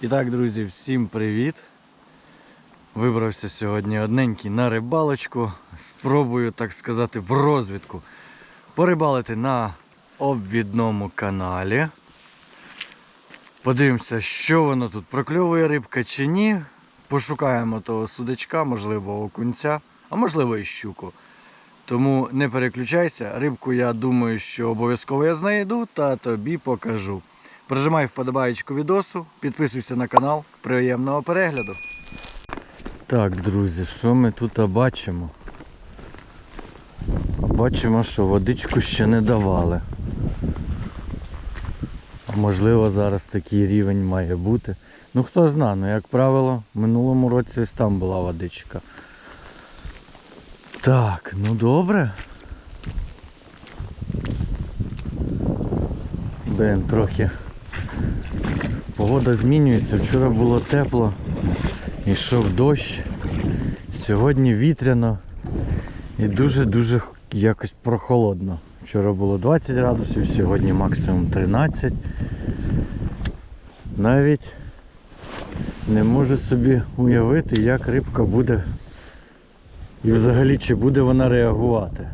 І так, друзі, всім привіт! Вибрався сьогодні одненький на рибалочку. Спробую, так сказати, в розвідку порибалити на обвідному каналі. Подивимося, що воно тут прокльовує рибка чи ні. Пошукаємо того судачка, можливо, окунця, а можливо і щуку. Тому не переключайся. Рибку, я думаю, що обов'язково я знайду та тобі покажу. Прижимай вподобаєчку відосу, підписуйся на канал. Приємного перегляду. Так, друзі, що ми тут бачимо? Бачимо, що водичку ще не давали. А можливо зараз такий рівень має бути. Ну хто знає, ну як правило, в минулому році ось там була водичка. Так, ну добре. Блин, трохи погода змінюється. Вчора було тепло, йшов дощ. Сьогодні вітряно і дуже-дуже якось прохолодно. Вчора було 20 градусів, сьогодні максимум 13. Навіть не можу собі уявити, як рибка буде і взагалі чи буде вона реагувати.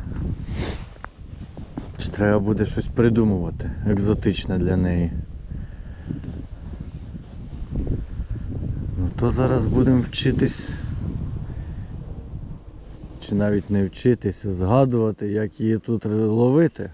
Чи треба буде щось придумувати екзотичне для неї. То зараз будемо вчитись. Чи навіть не вчитися, згадувати, як її тут ловити.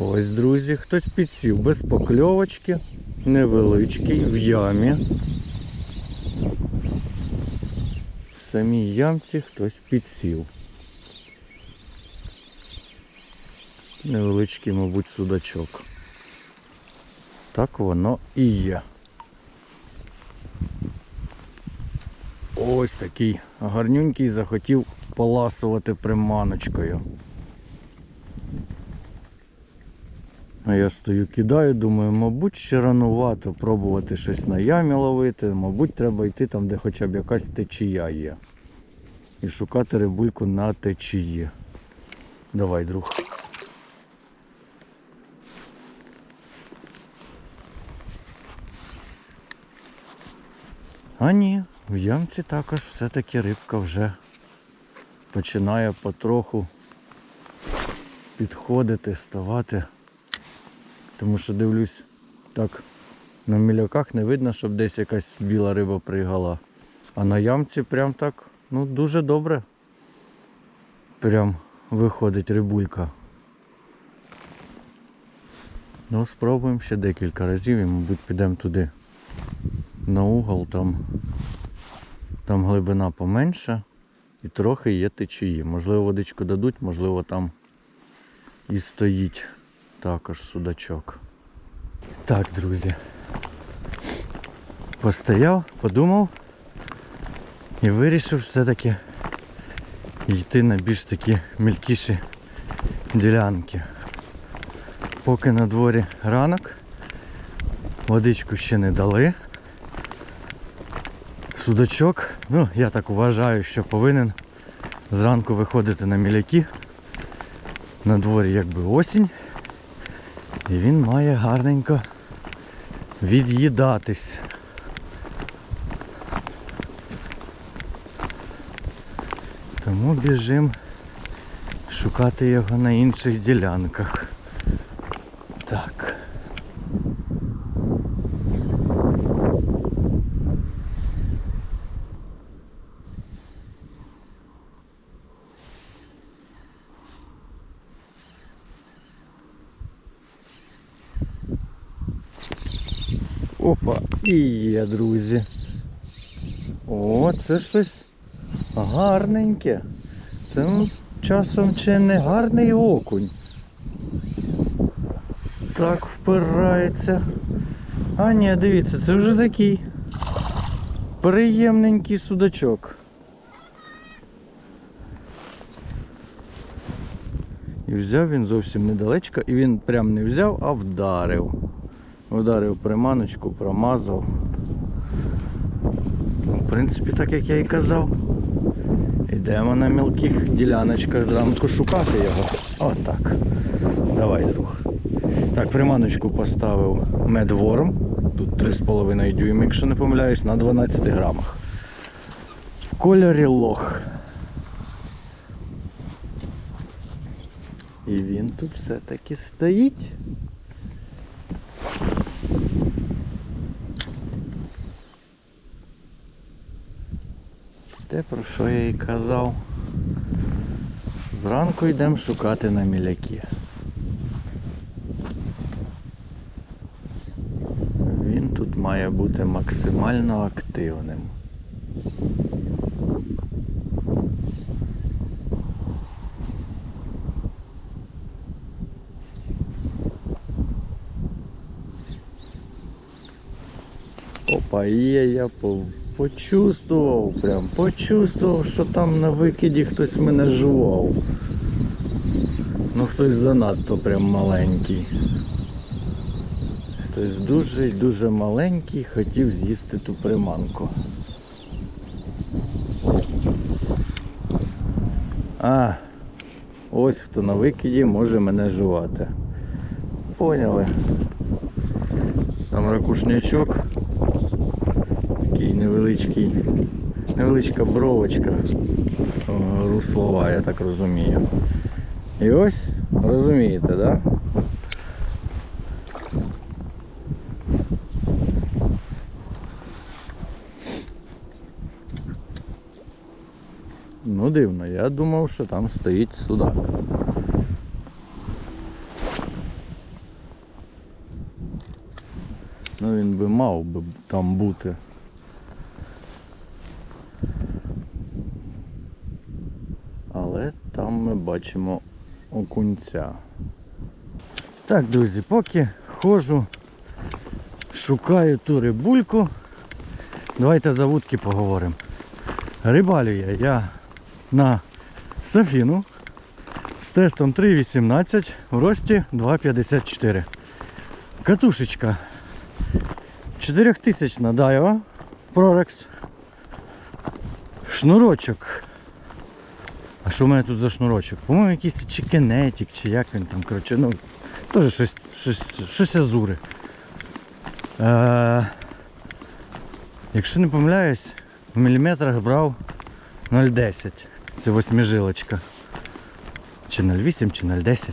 Ось, друзі, хтось підсів без покльовочки, невеличкий, в ямі. В самій ямці хтось підсів. Невеличкий, мабуть, судачок. Так воно і є. Ось такий гарнюнький захотів поласувати приманочкою. А я стою, кидаю, думаю, мабуть, ще ранувато пробувати щось на ямі ловити, мабуть, треба йти там, де хоча б якась течія є. І шукати рибульку на течії. Давай, друг. А ні, в ямці також все-таки рибка вже починає потроху підходити, ставати. Тому що дивлюсь, так на міляках не видно, щоб десь якась біла риба пригала. А на ямці прям так, ну дуже добре. Прям виходить рибулька. Ну, спробуємо ще декілька разів і, мабуть, підемо туди на угол, там, там глибина поменша і трохи є течії. Можливо, водичку дадуть, можливо, там і стоїть також судачок. Так, друзі. Постояв, подумав і вирішив все-таки йти на більш такі мілкіші ділянки. Поки на дворі ранок, водичку ще не дали. Судачок, ну я так вважаю, що повинен зранку виходити на міляки. На дворі якби осінь. І він має гарненько від'їдатись. Тому біжимо шукати його на інших ділянках. Так. Опа, і є, друзі. О, це щось гарненьке. Це ну, часом чи не гарний окунь. Так впирається. А ні, дивіться, це вже такий приємненький судачок. І взяв він зовсім недалечко, і він прям не взяв, а вдарив. Ударив приманочку, промазав. В принципі, так як я і казав. Йдемо на мілких діляночках зранку шукати його. Отак. Давай, друг. Так, приманочку поставив медворм. Тут 3,5 дюйм, якщо не помиляюсь, на 12 грамах. В кольорі лох. І він тут все-таки стоїть. Те, про що я і казав. Зранку йдемо шукати на міляки. Він тут має бути максимально активним. Опа, є, я по- почувствував, прям почувствував, що там на викиді хтось мене жував. Ну хтось занадто прям маленький. Хтось дуже дуже маленький хотів з'їсти ту приманку. А, ось хто на викиді може мене жувати. Поняли. Там ракушнячок. Такий невеличкий, невеличка бровочка руслова, я так розумію. І ось, розумієте, так? Да? Ну дивно, я думав, що там стоїть судак. Ну він би мав би там бути. Але там ми бачимо окунця. Так, друзі, поки ходжу, шукаю ту рибульку. Давайте за вудки поговоримо. Рибалю я, я на Сафіну з тестом 3,18 в рості 2,54. Катушечка 4000 Дайва Прорекс. Шнурочок. Що в мене тут за шнурочок? По-моєму, якийсь чи кенетик, чи як він там, коротше, ну, теж щось, щось, щось азури. Е, якщо не помиляюсь, в міліметрах брав 0,10. Це восьмижилочка. Чи 0,8, чи 0,10.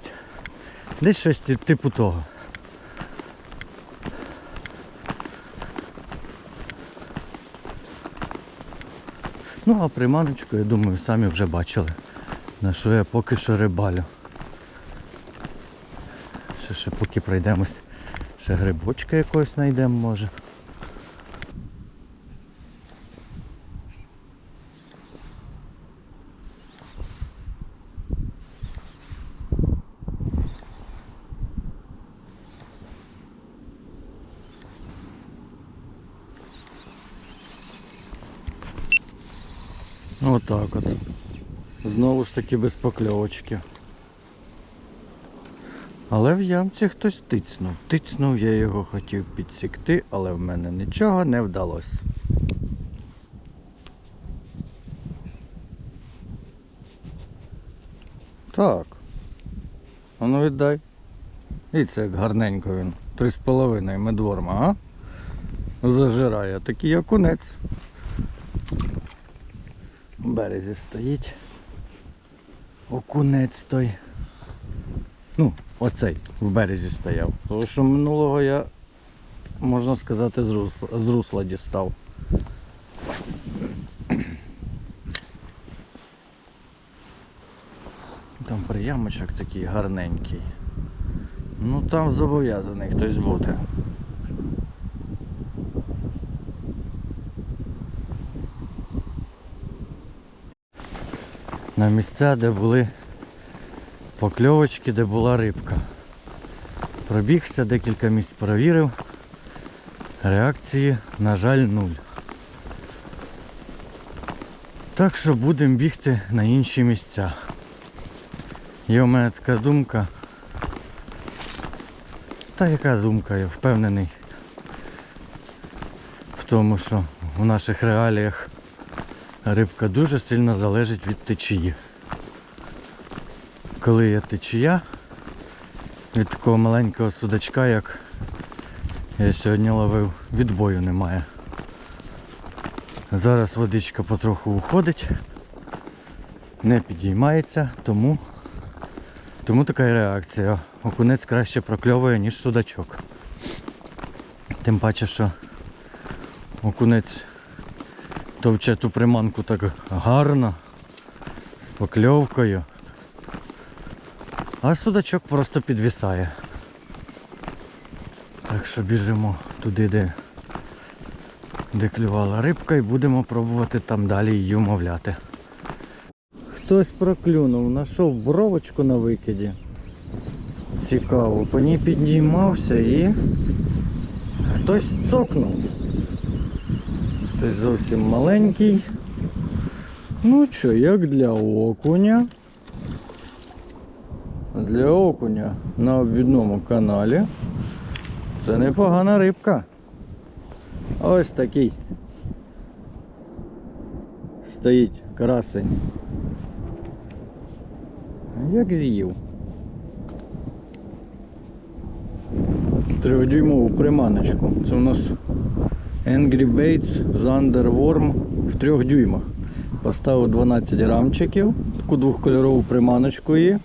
Десь щось типу того. Ну а приманочку, я думаю, самі вже бачили, на що я поки що рибалю. Ще, ще поки пройдемось, ще грибочка якогось знайдемо може. Отак от. Знову ж таки без покльовочки. Але в ямці хтось тицнув. Тицнув, я його хотів підсікти, але в мене нічого не вдалося. Так. А ну віддай. І це як гарненько він. Три з половиною медворма, а? Зажирає. Такий окунець. В березі стоїть. Окунець той. Ну, оцей в березі стояв. Тому що минулого я, можна сказати, з русла, з русла дістав. Там приямочок такий гарненький. Ну там зобов'язаний хтось бути. На місця, де були покльовочки, де була рибка. Пробігся, декілька місць перевірив. Реакції, на жаль, нуль. Так що будемо бігти на інші місця. Є у мене така думка. Та яка думка, я впевнений в тому, що в наших реаліях рибка дуже сильно залежить від течії. Коли є течія, від такого маленького судачка, як я сьогодні ловив, відбою немає. Зараз водичка потроху уходить, не підіймається, тому, тому така реакція. Окунець краще прокльовує, ніж судачок. Тим паче, що окунець товче ту приманку так гарно, з покльовкою. А судачок просто підвісає. Так що біжимо туди, де, де клювала рибка і будемо пробувати там далі її умовляти. Хтось проклюнув, знайшов бровочку на викиді. Цікаво, по ній піднімався і хтось цокнув. Хтось зовсім маленький. Ну що, як для окуня. Для окуня на обвідному каналі. Це непогана рибка. Ось такий. Стоїть красень. Як з'їв. Трьохдюймову приманочку. Це у нас Angry Baits Zander Worm в трьох дюймах. Поставив 12 грамчиків, таку двохкольорову приманочку є.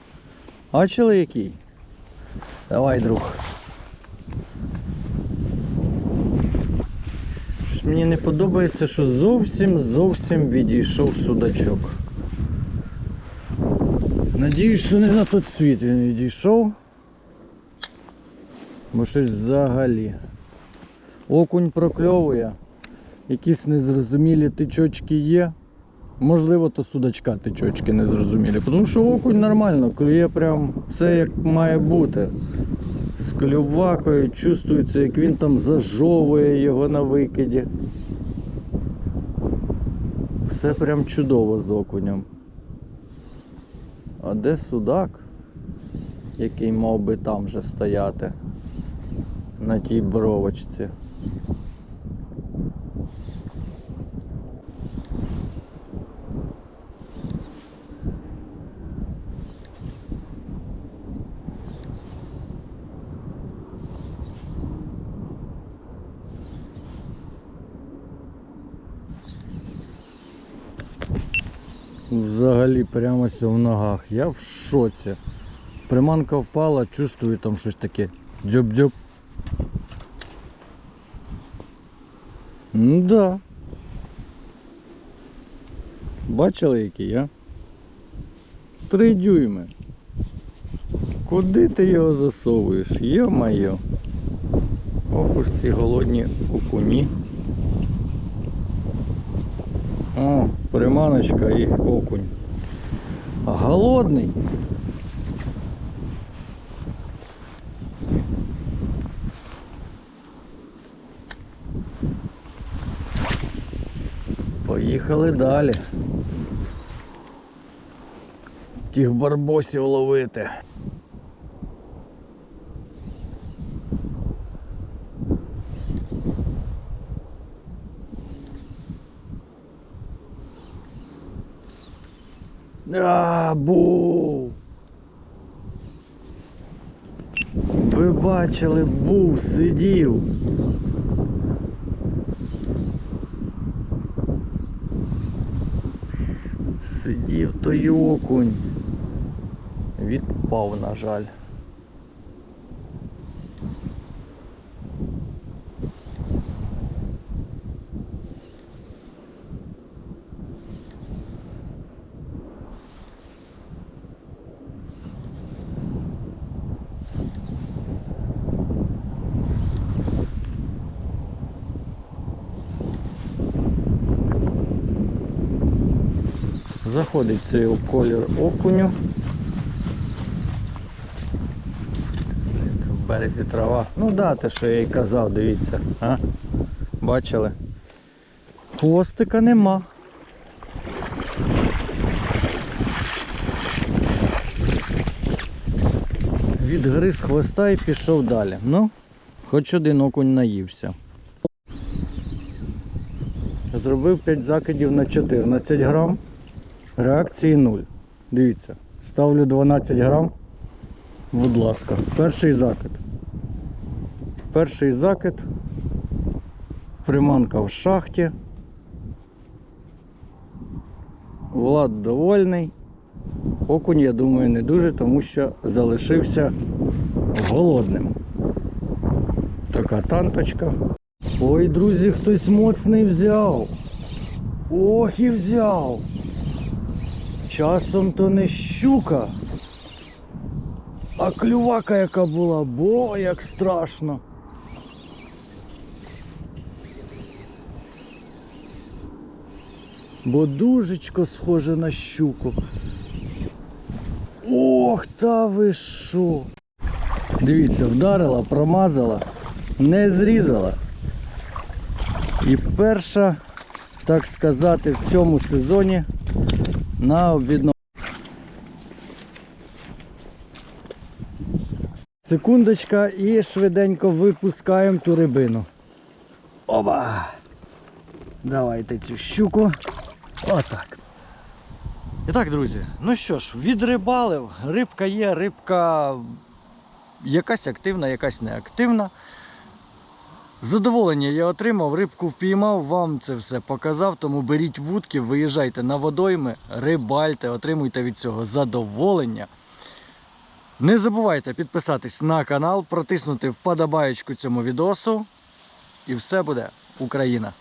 Бачили який? Давай, друг. Щось Мені не подобається, що зовсім зовсім відійшов судачок. Надіюсь, що не на той світ він відійшов. Бо щось взагалі. Окунь прокльовує. Якісь незрозумілі тичочки є. Можливо, то судачка тичочки незрозумілі. Тому що окунь нормально, клює прям все як має бути. З клювакою чувствується, як він там зажовує його на викиді. Все прям чудово з окунем. А де судак, який мав би там вже стояти? На тій бровочці. Взагалі прямо ся в ногах. Я в шоці. Приманка впала, чувствую там щось таке. Дзьоб-дзьоб. Ну да. Бачили який, а? Три дюйми. Куди ти його засовуєш? Йо-майо. Ох уж ці голодні окуні. О, приманочка і окунь. Голодний. Поїхали далі. Тих барбосів ловити. А, був. Ви бачили, був, сидів. Сидів той окунь. Відпав, на жаль. Заходить цей колір окуню. В березі трава. Ну да, те, що я і казав, дивіться. А? Бачили? Хвостика нема. Відгриз хвоста і пішов далі. Ну, хоч один окунь наївся. зробив 5 закидів на 14 грам. Реакції 0. Дивіться, ставлю 12 грам. Будь ласка, перший закид. Перший закид. Приманка в шахті. Влад довольний. Окунь, я думаю, не дуже, тому що залишився голодним. Така танточка. Ой, друзі, хтось моцний взяв. Ох і взяв. Часом то не щука. А клювака яка була, бо як страшно. Бо дужечко схоже на щуку. Ох, та ви що? Дивіться, вдарила, промазала, не зрізала. І перша, так сказати, в цьому сезоні на обідно. Секундочка і швиденько випускаємо ту рибину. Оба! Давайте цю щуку. Отак. І так, друзі, ну що ж, відрибалив. Рибка є, рибка якась активна, якась неактивна. Задоволення я отримав, рибку впіймав, вам це все показав, тому беріть вудки, виїжджайте на водойми, рибальте, отримуйте від цього задоволення. Не забувайте підписатись на канал, протиснути вподобаєчку цьому відосу. І все буде Україна!